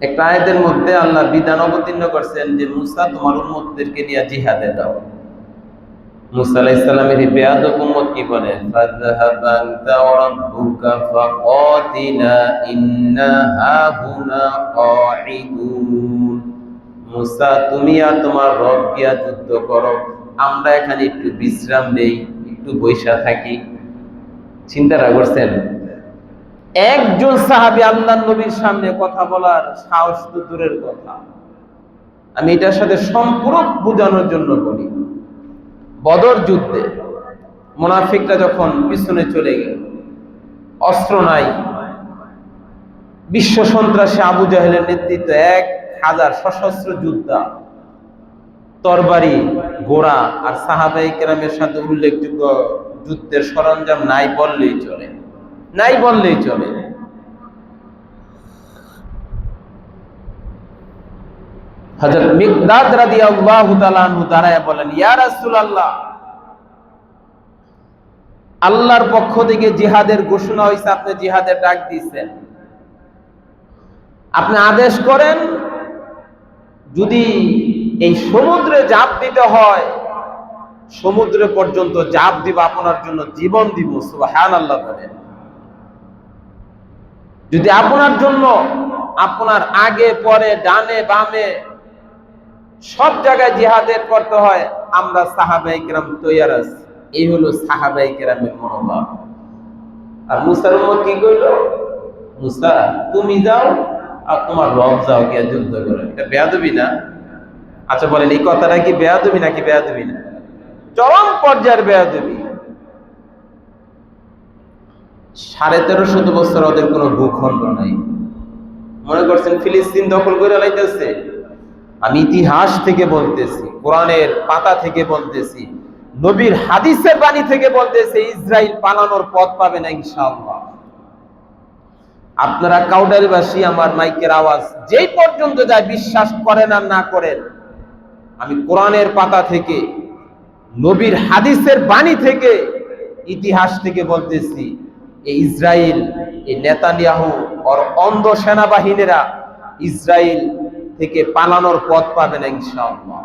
একটা আয়াতের মধ্যে আল্লাহ বিধান অবতীর্ণ করছেন যে, মুসা, তোমার উম্মতদেরকে নিয়ে জিহাদে দাও তুমি আর তোমার যুদ্ধ করো। আমরা এখানে একটু বিশ্রাম নেই একটু বৈশা থাকি। চিন্তাটা করছেন? একজন সাহাবী আল্লাহ নবীর সামনে কথা বলার সাহস তো দূরের কথা। আমি এটার সাথে সম্পূরক বোঝানোর জন্য বলি। বদর যুদ্ধে মোনাফিকরা যখন পিছনে চলে গেল, অস্ত্র নাই। বিশ্ব সন্ত্রাসী আবু জাহেলের নেতৃত্বে এক হাজার সশস্ত্র যোদ্ধা, তরবারি, ঘোড়া আর সাহাবাই সাথে উল্লেখযোগ্য যুদ্ধের সরঞ্জাম নাই বললেই চলে। নাই বললেই চলে। আল্লাহর পক্ষ থেকে জিহাদের ঘোষণা হয়েছে আপনি জিহাদের ডাক আপনি আদেশ করেন, যদি এই সমুদ্রে জাপ দিতে হয়, সমুদ্রে পর্যন্ত জাপ দিব, আপনার জন্য জীবন দিব। সুবহান আল্লাহ বলেন। যদি আপনার জন্য আপনার আগে, পরে, ডানে, বামে সব জায়গায় জিহাদের করতে হয়, আমরা সাহাবাই কেরাম তৈয়ার আছি। এই হলো সাহাবাই কেরামের মনোভাব। আর মুসার কি কইল? মুসা, তুমি যাও আর তোমার রব যাও গিয়া যুদ্ধ করে। এটা বেয়াদবি না? আচ্ছা বলেন, এই কথাটা কি বেয়াদবি নাকি বেয়াদবি না? চরম পর্যায়ের বেয়াদবি। সাড়ে তেরো শত বছর ওদের কোনো ভূখণ্ড নাই। মনে করছেন ফিলিস্তিন দখল করে লাইতেছে? আমি ইতিহাস থেকে বলতেছি, কোরআনের পাতা থেকে বলতেছি, নবীর হাদিসের বাণী থেকে বলতেছে ইসরায়েল পালানোর পথ পাবে না ইনশাআল্লাহ। আপনারা কাউডারিবাসী, আমার মাইকের আওয়াজ যেই পর্যন্ত যায় বিশ্বাস করেন আর না করেন, আমি কোরআনের পাতা থেকে, নবীর হাদিসের বাণী থেকে, ইতিহাস থেকে বলতেছি এই ইসরায়েল এই নেতানিয়াহু ওর অন্ধ সেনাবাহিনীরা ইসরায়েল থেকে পালানোর পথ পাবে না ইনশাআল্লাহ।